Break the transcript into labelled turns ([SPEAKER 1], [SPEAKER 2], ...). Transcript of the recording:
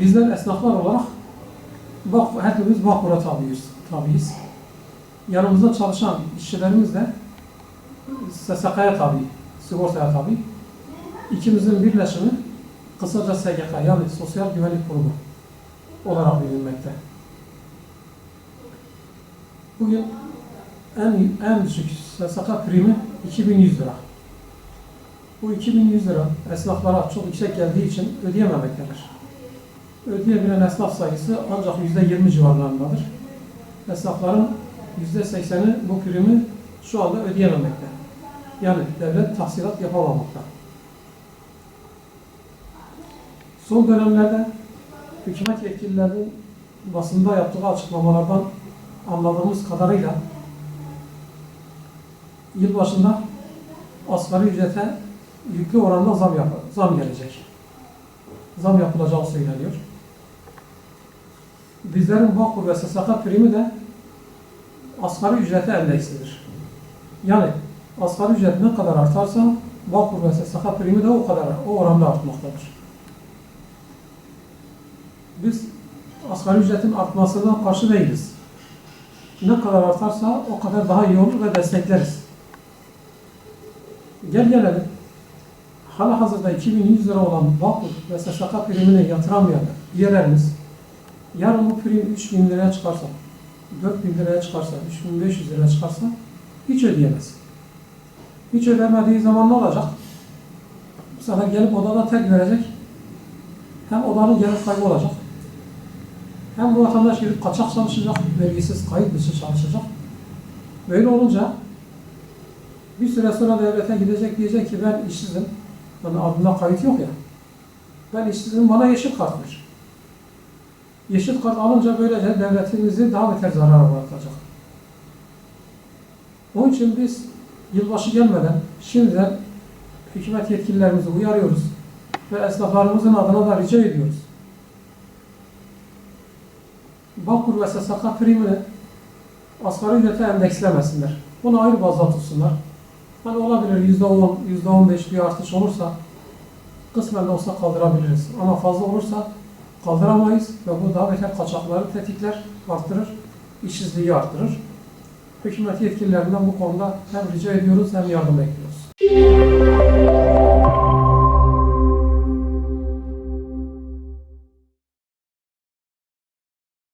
[SPEAKER 1] bizler esnaflar olarak bak, hepimiz Bağkur'a tabiyiz. tabiyiz. Yanımızda çalışan işçilerimiz de SSK'ya tabi, sigortaya tabi. İkimizin birleşimi kısaca SGK yani Sosyal Güvenlik Kurumu olarak bilinmekte. Bugün en, en düşük SSK primi 2100 lira. Bu 2100 lira esnaflara çok yüksek geldiği için ödeyememektedir. Ödeyebilen esnaf sayısı ancak %20 civarlarındadır. Esnafların %80'i bu primi şu anda ödeyememekte. Yani devlet tahsilat yapamamakta. Son dönemlerde hükümet yetkililerinin basında yaptığı açıklamalardan anladığımız kadarıyla yılbaşında asgari ücrete yüklü oranda zam, yap zam gelecek. Zam yapılacağı söyleniyor. Bizlerin Bağkur ve SSK primi de asgari ücrete endekslidir. Yani asgari ücret ne kadar artarsa Bağkur ve SSK primi de o kadar o oranda artmaktadır. Biz asgari ücretin artmasına karşı değiliz. Ne kadar artarsa o kadar daha iyi olur ve destekleriz. Gel gelelim. Hala hazırda 2100 lira olan Bağkur ve SSK primini yatıramayan üyelerimiz yarın bu prim 3000 liraya çıkarsa, 4000 liraya çıkarsa, 3500 liraya çıkarsa hiç ödeyemez. Hiç ödemediği zaman ne olacak? Sefer gelip odada tek verecek. Hem odanın gelir kaybı olacak. Hem bu vatandaş gidip kaçak çalışacak, vergisiz kayıt dışı çalışacak. Böyle olunca bir süre sonra devlete gidecek diyecek ki ben işsizim. Bana adımda kayıt yok ya. Ben işsizim bana yeşil kart. Yeşil kart alınca böylece devletimizi daha beter zarara uğratacak. Onun için biz yılbaşı gelmeden şimdiden hükümet yetkililerimizi uyarıyoruz ve esnaflarımızın adına da rica ediyoruz. Bağkur ve SSK primini asgari ücrete endekslemesinler. Bunu ayrı bazda tutsunlar. Hani olabilir yüzde on, yüzde on beş bir artış olursa kısmen de olsa kaldırabiliriz. Ama fazla olursa kaldıramayız ve bu daha beter kaçakları tetikler, arttırır, işsizliği arttırır. Hükümet yetkililerinden bu konuda hem rica ediyoruz hem yardım bekliyoruz.